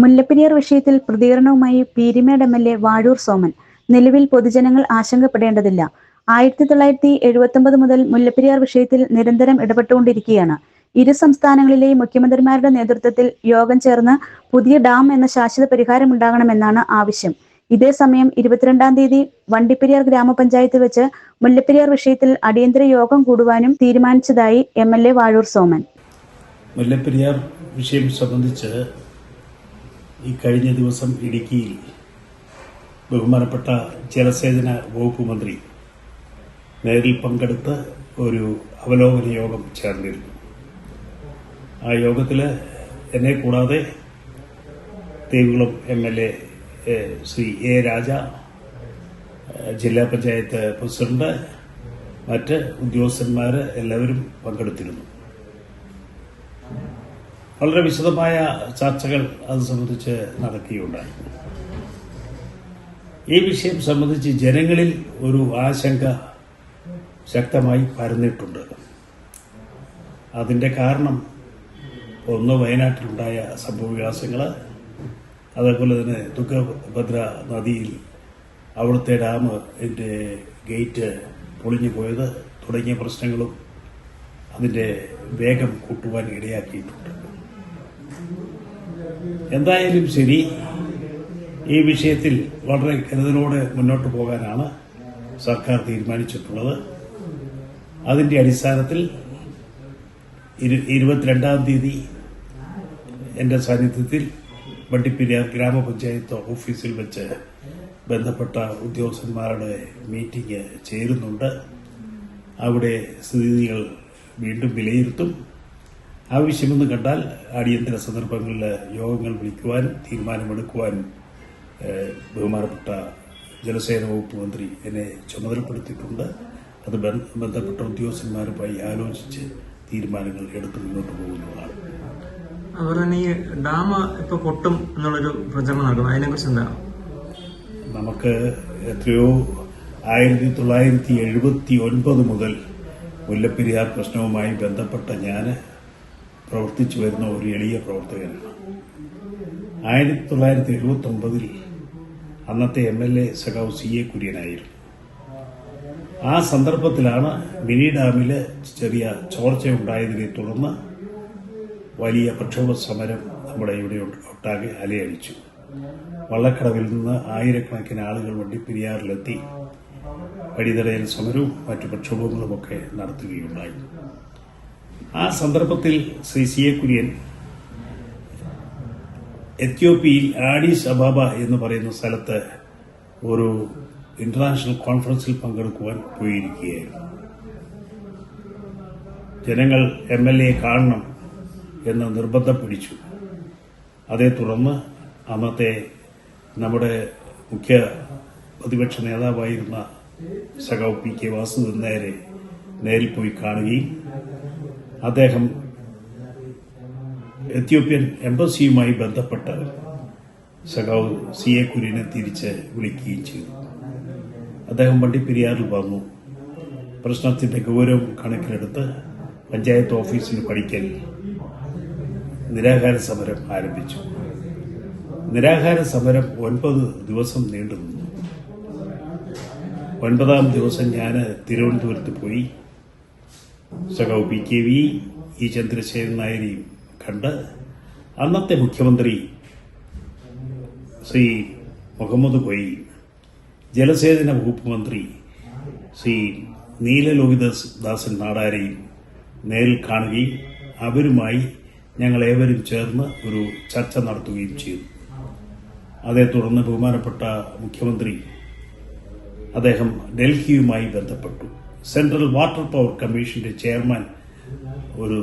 മുല്ലപ്പെരിയാർ വിഷയത്തിൽ പ്രതികരണവുമായി Peerumade M L A Vazhoor Soman. നിലവിൽ പൊതുജനങ്ങൾ ആശങ്കപ്പെടേണ്ടതില്ല. ആയിരത്തി തൊള്ളായിരത്തി എഴുപത്തി മുതൽ മുല്ലപ്പെരിയാർ വിഷയത്തിൽ നിരന്തരം ഇടപെട്ടുകൊണ്ടിരിക്കുകയാണ്. ഇരു സംസ്ഥാനങ്ങളിലെയും മുഖ്യമന്ത്രിമാരുടെ നേതൃത്വത്തിൽ യോഗം ചേർന്ന് പുതിയ ഡാം എന്ന ശാശ്വത പരിഹാരം ഉണ്ടാകണമെന്നാണ് ആവശ്യം ഇതേസമയം ഇരുപത്തിരണ്ടാം തീയതി വണ്ടിപ്പെരിയാർ ഗ്രാമപഞ്ചായത്ത് വെച്ച് മുല്ലപ്പെരിയാർ വിഷയത്തിൽ അടിയന്തര യോഗം കൂടുവാനും തീരുമാനിച്ചതായി M L A Vazhoor Soman. Mullaperiyar വിഷയം സംബന്ധിച്ച് ഈ കഴിഞ്ഞ ദിവസം ഇടുക്കിയിൽ ബഹുമാനപ്പെട്ട ജലസേചന വകുപ്പ് മന്ത്രി നേരിൽ പങ്കെടുത്ത് ഒരു അവലോകന യോഗം ചേർന്നിരുന്നു. ആ യോഗത്തിൽ എന്നെ കൂടാതെ Devikulam M L A Shri A Raja ജില്ലാ പഞ്ചായത്ത് പ്രസിഡന്റ് മറ്റ് ഉദ്യോഗസ്ഥന്മാർ എല്ലാവരും പങ്കെടുത്തിരുന്നു. വളരെ വിശദമായ ചർച്ചകൾ അത് സംബന്ധിച്ച് നടക്കുകയുണ്ടായി. ഈ വിഷയം സംബന്ധിച്ച് ജനങ്ങളിൽ ഒരു ആശങ്ക ശക്തമായി പരന്നിട്ടുണ്ട്. അതിന്റെ കാരണം ഒന്ന് വയനാട്ടിലുണ്ടായ സംഭവവികാസങ്ങൾ അതേപോലെ തന്നെ തുങ്കഭദ്ര നദിയിൽ അവിടുത്തെ ഡാം എന്റെ ഗേറ്റ് പൊളിഞ്ഞു പോയത് തുടങ്ങിയ പ്രശ്നങ്ങളും അതിന്റെ വേഗം കൂട്ടുവാൻ ഇടയാക്കിയിട്ടുണ്ട്. എന്തായാലും ശരി ഈ വിഷയത്തിൽ വളരെ കരുതലോടെ മുന്നോട്ട് പോകാനാണ് സർക്കാർ തീരുമാനിച്ചിട്ടുള്ളത്. അതിന്റെ അടിസ്ഥാനത്തിൽ ഇരു- ഇരുപത്തിരണ്ടാം തീയതി എന്റെ സാന്നിധ്യത്തിൽ വണ്ടിപ്പെരിയാർ ഗ്രാമപഞ്ചായത്ത് ഓഫീസിൽ വെച്ച് ബന്ധപ്പെട്ട ഉദ്യോഗസ്ഥന്മാരുടെ മീറ്റിംഗ് ചേരുന്നുണ്ട്. അവിടെ സ്ഥിതികൾ വീണ്ടും വിലയിരുത്തും. ആവശ്യമെന്ന് കണ്ടാൽ അടിയന്തര സന്ദർഭങ്ങളിൽ യോഗങ്ങൾ വിളിക്കുവാനും തീരുമാനമെടുക്കുവാനും ബഹുമാനപ്പെട്ട ജലസേന വകുപ്പ് മന്ത്രി എന്നെ ചുമതലപ്പെടുത്തിയിട്ടുണ്ട്. അത് ബന്ധപ്പെട്ട ഉദ്യോഗസ്ഥന്മാരുമായി ആലോചിച്ച് തീരുമാനങ്ങൾ എടുത്ത് മുന്നോട്ട് പോകുന്നതാണ്. അതുപോലെ തന്നെ ഈ ഡാം ഇപ്പൊ പൊട്ടും എന്നുള്ളൊരു പ്രചരണം നടക്കുന്നു. അതിനെക്കുറിച്ച് എന്താണ് നമുക്ക് എത്രയോ ആയിരത്തി തൊള്ളായിരത്തി എഴുപത്തി ഒൻപത് മുതൽ മുല്ലപ്പെരിയാർ പ്രശ്നവുമായി ബന്ധപ്പെട്ട ഞാൻ പ്രവർത്തിച്ചു വരുന്ന ഒരു എളിയ പ്രവർത്തകനാണ്. ആയിരത്തി തൊള്ളായിരത്തി എഴുപത്തി ഒമ്പതിൽ അന്നത്തെ എം എൽ എ സഖാവ് സി എ കുര്യനായിരുന്നു. ആ സന്ദർഭത്തിലാണ് മിനി ഡാമിൽ ചെറിയ ചോർച്ചയുണ്ടായതിനെ തുടർന്ന് വലിയ പ്രക്ഷോഭ സമരം നമ്മുടെ ഇവിടെ ഒട്ടാകെ അലയടിച്ചു. വള്ളക്കടവിൽ നിന്ന് ആയിരക്കണക്കിന് ആളുകൾ വണ്ടി വണ്ടിപ്പെരിയാറിലെത്തി വഴിതടയൽ സമരവും മറ്റു പ്രക്ഷോഭങ്ങളുമൊക്കെ നടത്തുകയുണ്ടായി. ആ സന്ദർഭത്തിൽ ശ്രീ സി എ കുര്യൻ എത്യോപ്യയിൽ ആഡീസ് അബാബ എന്ന് പറയുന്ന സ്ഥലത്ത് ഒരു ഇന്റർനാഷണൽ കോൺഫറൻസിൽ പങ്കെടുക്കുവാൻ പോയിരിക്കുകയായിരുന്നു. ജനങ്ങൾ എം എൽ എ കാണണം എന്ന് നിർബന്ധം പിടിച്ചു. അതേ തുടർന്ന് അന്നത്തെ നമ്മുടെ മുഖ്യ പ്രതിപക്ഷ നേതാവായിരുന്ന സഖാവ് പി കെ വാസുദേവൻ നേരെ നേരിൽ പോയി കാണുകയും അദ്ദേഹം എത്യോപ്യൻ എംബസിയുമായി ബന്ധപ്പെട്ട് സഖാവ് സി എ കുര്യനെ തിരിച്ച് വിളിക്കുകയും ചെയ്തു. അദ്ദേഹം വണ്ടിപ്പെരിയാറിൽ വന്നു പ്രശ്നത്തിന്റെ ഗൗരവം കണക്കിലെടുത്ത് പഞ്ചായത്ത് ഓഫീസിന് പഠിക്കൽ നിരാഹാര സമരം ആരംഭിച്ചു. നിരാഹാര സമരം ഒൻപത് ദിവസം നീണ്ടുനിന്നു ഒൻപതാം ദിവസം ഞാൻ തിരുവനന്തപുരത്ത് പോയി. സഖാവ് P K V E Chandrasekharan നായരെയും കണ്ട് അന്നത്തെ മുഖ്യമന്ത്രി ശ്രീ മുഹമ്മദ് കൊയ് ജലസേചന വകുപ്പ് മന്ത്രി ശ്രീ നീലലോഹിതസ് ദാസൻ നാടാരെയും നേരിൽ കാണുകയും അവരുമായി ഞങ്ങൾ ഏവരും ചേർന്ന് ഒരു ചർച്ച നടത്തുകയും ചെയ്തു. അതേ തുടർന്ന് ബഹുമാനപ്പെട്ട മുഖ്യമന്ത്രി അദ്ദേഹം ഡൽഹിയുമായി ബന്ധപ്പെട്ടു. സെൻട്രൽ വാട്ടർ പവർ കമ്മീഷന്റെ ചെയർമാൻ ഒരു